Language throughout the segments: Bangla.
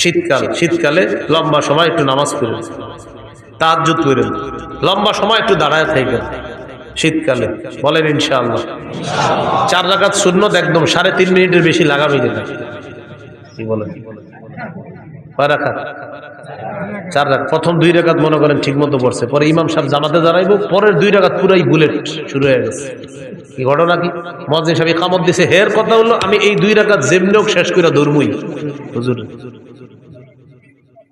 শীতকাল, শীতকালে লম্বা সময় একটু নামাজ পড়েন, তাহাজ্জুদ করেন, লম্বা সময় একটু দাঁড়ায় থাকেন, শীতকালে, বলেন ইনশাআল্লাহ। চার রাকাত শূন্যত একদম সাড়ে তিন মিনিটের বেশি লাগাবি না। কি বলেন? চার রাকাত। প্রথম দুই রাকাত মনে করেন ঠিক মতো পড়ছে, পরে ইমাম সাহেব জামাতে দাঁড়াইবো, পরের দুই রাকাত পুরাই বুলেট শুরু হয়ে গেছে। কি ঘটনা কি? মজিন সাহেব কামত দিছে, হের কথা হলো আমি এই দুই রাকাত যেমনি শেষ করে ধর্মই। হুজুর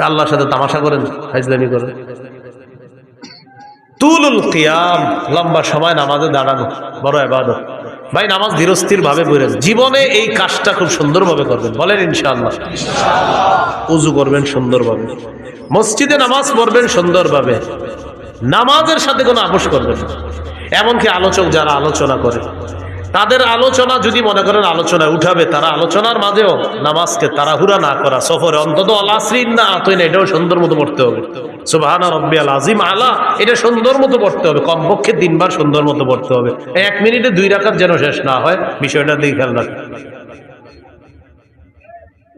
আল্লাহর সাথে তামাশা করেন হাজলামি করেন। তুলুল কিয়াম, লম্বা সময় নামাজে দাঁড়ানো, বড় এবাদত ভাই, নামাজ ধীরস্থির ভাবে পড়েন। জীবনে এই কাজটা খুব সুন্দরভাবে করবেন। বলেন ইনশাআল্লাহ। উজু করবেন সুন্দরভাবে। মসজিদে নামাজ পড়বেন সুন্দরভাবে। নামাজের সাথে কোনো আপোষ করবেন এমনকি আলোচক যারা আলোচনা করে তাদের আলোচনা যদি মনে করেন আলোচনায় উঠাবে, তারা আলোচনার মাঝেও নামাজকে তাড়াহুড়া না করা, সফরে অন্তত আলাসরিন না আতই না এটাও সুন্দর মতো পড়তে হবে। সুবাহানা রব্বি আল আজিম আলা, এটা সুন্দর মতো পড়তে হবে, কমপক্ষে তিনবার সুন্দর মতো পড়তে হবে। এক মিনিটে দুই রাখার যেন শেষ না হয়, বিষয়টা দিয়ে খেয়াল রাখবে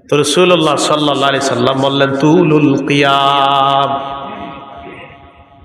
তো রসুল্লাহ সাল্লাহ সাল্লাম বললেন, তুলুল কিয়াম।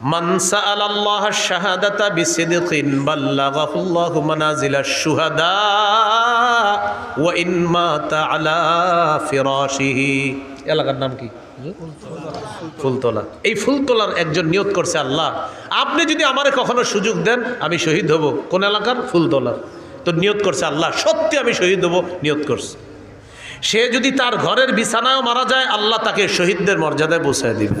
মান সাআল আল্লাহ শাহাদাতা বিসিদকিন বাল্লাগাহুল্লাহু মানাজিলা শুহাদা ওয়া ইন মাতা আলা ফিরাশিহি। এলাকার নাম কি? ফুলতোলা। এই ফুলতলার একজন নিয়োগ করছে আল্লাহ। আপনি যদি আমারে কখনো সুযোগ দেন, আমি শহীদ হব। কোন এলাকার? ফুলতোলা তো নিয়োগ করছে আল্লাহ। সত্যি আমি শহীদ হব, নিয়োগ করছে। সে যদি তার ঘরের বিছানায় মারা যায়, আল্লাহ তাকে শহীদদের মর্যাদায় পৌঁছায় দিবে।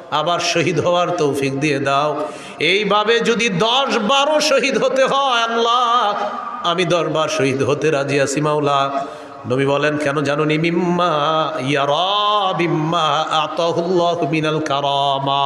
আবার শহীদ হওয়ার তৌফিক দিয়ে দাও। এইভাবে যদি দশ বারো শহীদ হতে হয়, আল্লাহ, আমি দরবার শহীদ হতে রাজি আছি, মাওলা। নবী বলেন, কেন জানো নি? মিম্মা ইয়ারা, বিম্মা আতহুল্লাহ মিনাল কারামা।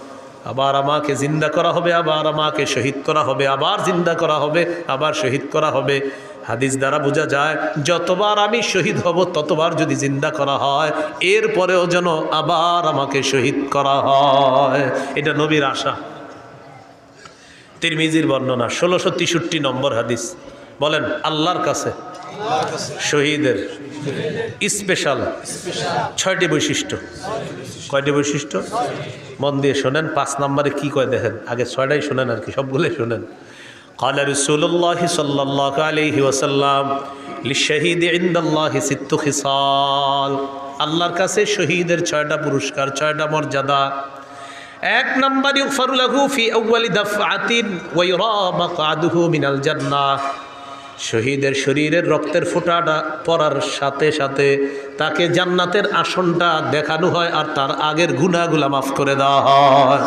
আবার আমাকে জিন্দা করা হবে, আবার আমাকে শহীদ করা হবে, আবার জিন্দা করা হবে, আবার শহীদ করা হবে। হাদিস দ্বারা বোঝা যায়, যতবার আমি শহীদ হব, ততবার যদি জিন্দা করা হয়, এরপরেও যেন আবার আমাকে শহীদ করা হয়। এটা নবীর আশা। তিরমিজির বর্ণনা, ষোলোশো তেষট্টি নম্বর হাদিস। বলেন, আল্লাহর কাছে শহীদের স্পেশাল ছয়টি বৈশিষ্ট্য কয়টি বৈশিষ্ট্য মন দিয়ে শোনেন পাঁচ নম্বরে কি কয় দেখেন আগে ছয়টাই শোনেন আর কি সবগুলোই শোনেন قال رسول الله صلى الله عليه وسلم للشهيد عند الله ست خصال আল্লাহর কাছে শহীদের ছয়টা পুরস্কার ছয়টা মর্যাদা এক নম্বর ইউফারু লাহু ফি আউয়ালি দাফআতিন ওয়া ইউরা মাকআদুহু মিনাল জান্নাহ শহীদের শরীরের রক্তের ফোঁটাটা পড়ার সাথে সাথে তাকে জান্নাতের আসনটা দেখানো হয় আর তার আগের গুনাহগুলা মাফ করে দেওয়া হয়।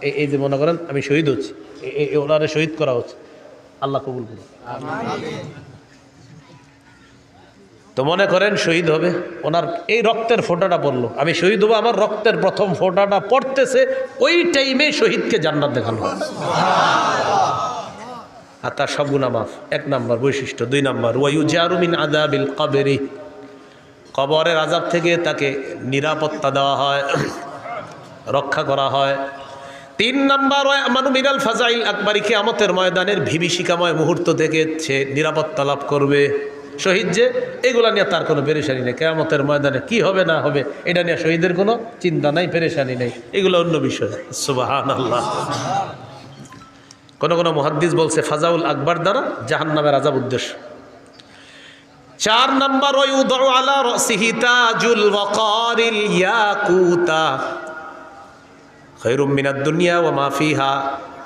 এই- যে মনে করেন, আমি শহীদ হচ্ছি। ওনারে শহীদ করা হচ্ছে। আল্লাহ কবুল করুন। তো মনে করেন শহীদ হবে, ওনার এই রক্তের ফোঁটাটা পড়ল। আমি শহীদ হব, আমার রক্তের প্রথম ফোঁটাটা পড়তেছে, ওই টাইমে শহীদকে জান্নাত দেখানো হয়। আর তার সব গুণা মাফ। এক নাম্বার বৈশিষ্ট্য। দুই নাম্বার ওয়াইউ জারুমিন আদাবিল কবেরি। কবরের আজাব থেকে তাকে নিরাপত্তা দেওয়া হয়, রক্ষা করা হয়। তিন নাম্বার আমানু মিনাল ফাজাইল আকবরী কিয়ামতের ময়দানের ভিবিষিকাময় মুহূর্ত থেকে সে নিরাপত্তা লাভ করবে। শহীদ যে, এগুলা নিয়ে তার কোনো পেরেশানি নেই। কেয়ামতের ময়দানে কি হবে না হবে, এটা নিয়ে শহীদের কোনো চিন্তা নাই, পেরেশানি নেই। এগুলো অন্য বিষয়। সুবাহান আল্লাহ কোন কোনো মহাদ্দিস বলছে ফাজাউল আকবর দ্বারা জাহান নামের আজাব উদ্দেশ্য। চার নম্বর ওই উদউ আলা রসিহি তাজুল ওয়াকারিল ইয়াকুতা। খৈরুম মিনাদ দুনিয়া ও মাফিহা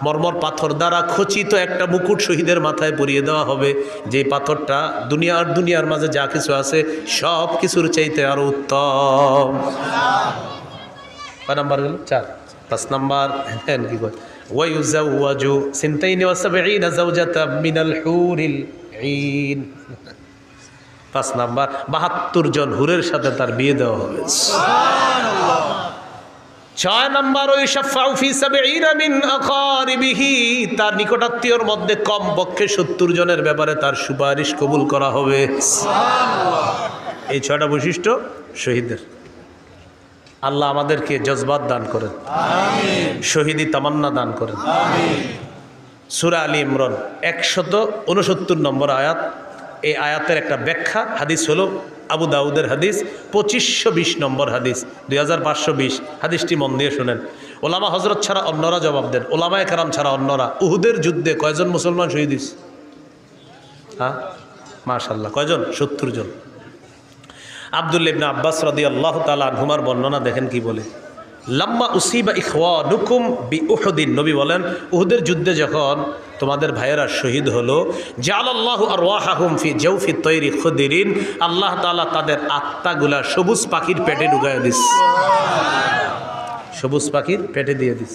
মর্মর পাথর দ্বারা খচিত একটা মুকুট শহীদের মাথায় পরিয়ে দেওয়া হবে। যে পাথরটা দুনিয়া আর দুনিয়ার মাঝে যা কিছু আছে সব কিছুর চাইতে আরও উত্তম। কয় নাম্বার গেল? চার। পাঁচ নাম্বার হ্যাঁ কি কয়? ওয়াইউজাওয়াজু পাঁচ নাম্বার, বাহাত্তর জন হুরের সাথে তার বিয়ে দেওয়া হবে। ছয় নম্বর, ওই তার নিকটাত্মীয়র মধ্যে কম কমপক্ষে সত্তর জনের ব্যাপারে তার সুপারিশ কবুল করা হবে। এই ছয়টা বৈশিষ্ট্য শহীদের আল্লাহ আমাদেরকে জজবাত দান করেন। শহীদি তামান্না দান করেন। সুরা আলী ইমরান একশত উনসত্তর নম্বর আয়াত। এই আয়াতের একটা ব্যাখ্যা হাদিস হলো আবু দাউদের হাদিস পঁচিশশো বিশ নম্বর হাদিস দুই হাজার পাঁচশো বিশ। হাদিসটি মন দিয়ে শোনেন। ওলামা হজরত ছাড়া অন্যরা জবাব দেন। ওলামা একরাম ছাড়া অন্যরা। উহুদের যুদ্ধে কয়জন মুসলমান শহীদ? হ্যাঁ? মাশাল্লাহ কয়জন? সত্তর জন। আবদুল্লা ইবনে আব্বাস রদি আল্লাহ তালা আনহুমার বর্ণনা দেখেন কি বলে? লাম্মা উসিবা ইখওয়া নুকুম বি উহদিন নবী বলেন, উহুদের যুদ্ধে যখন তোমাদের ভাইয়েরা শহীদ হলো আল্লাহ আর ওয়াহাহুম ফি জৌফি তৈরি খুদিরিন, আল্লাহ তালা তাদের আত্মাগুলা সবুজ পাখির পেটে ঢুকায় দিস। সবুজ পাখির পেটে দিয়ে দিস।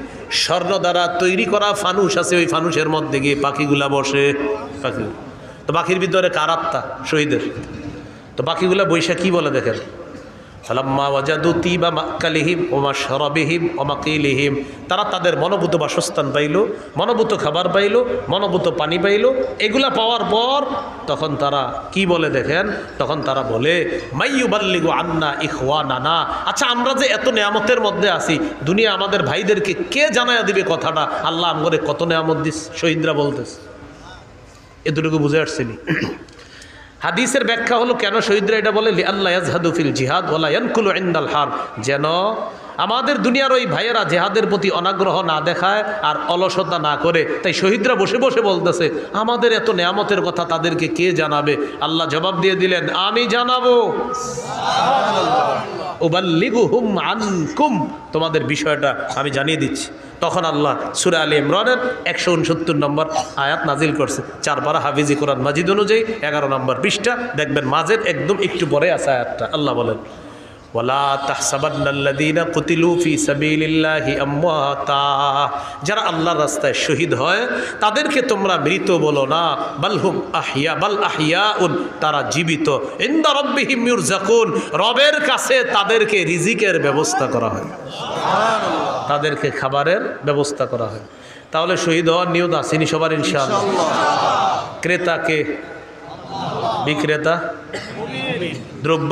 স্বর্ণ দ্বারা তৈরি করা ফানুস আছে, ওই ফানুসের মধ্যে গিয়ে পাখিগুলা বসে। পাখি তো পাখির ভিতরে কার আত্মা? শহীদের। তো পাখিগুলা বৈশাখ কি বলে দেখেন। ফালাম্মা ওয়াজাদু তিবা মাক্কালিহিম ওমা শরবিহিম ওমাকিলিহিম তারা তাদের মনোভূত বাসস্থান পাইল, মনোভূত খাবার পাইল, মনোভূত পানি পাইল। এগুলা পাওয়ার পর তখন তারা কি বলে দেখেন? তখন তারা বলে মাইয়ুবাল্লিগু আন্না ইখওয়া নানা আচ্ছা আমরা যে এত নেয়ামতের মধ্যে আছি, দুনিয়া আমাদের ভাইদেরকে কে জানায়া দিবে কথাটা? আল্লাহ আমগরে কত নেয়ামত দিস? শহীদরা বলতেছে। এতটুকু বুঝে আসছিনি। হাদিসের ব্যাখ্যা হলো কেন শহীদরা এটা বলে? আল্লাহ জিহাদ ওলা হার। যেন আমাদের দুনিয়ার ওই ভাইয়েরা জেহাদের প্রতি অনাগ্রহ না দেখায় আর অলসতা না করে। তাই শহীদরা বসে বসে বলতেছে, আমাদের এত নেয়ামতের কথা তাদেরকে কে জানাবে? আল্লাহ জবাব দিয়ে দিলেন, আমি জানাব। তোমাদের বিষয়টা আমি জানিয়ে দিচ্ছি। তখন আল্লাহ সুরে আলী ইমরানের একশো উনসত্তর নম্বর আয়াত নাজিল করছে। চার পারা হাফিজি কোরআন মাজিদ অনুযায়ী এগারো নম্বর পৃষ্ঠা। দেখবেন মাঝের একদম একটু পরে আছে আয়াতটা। আল্লাহ বলেন ওয়ালা তাহসাবান্নাল্লাযীনা কুতিলু ফি সাবিলিল্লাহি আমওয়াতা। যারা আল্লাহর রাস্তায় শহীদ হয় তাদেরকে তোমরা মৃত বলো না। বালহুম আহিয়া বাল আহিয়াউন তারা জীবিত। ইনদা রাব্বিহিম ইউরজাকুন রবের কাছে তাদেরকে রিজিকের ব্যবস্থা করা হয়। তাদেরকে খাবারের ব্যবস্থা করা হয়। তাহলে শহীদ হওয়ার নিয়ত আসেনি সবার ইনশাআল্লাহ। ক্রেতাকে বিক্রেতা? দ্রব্য?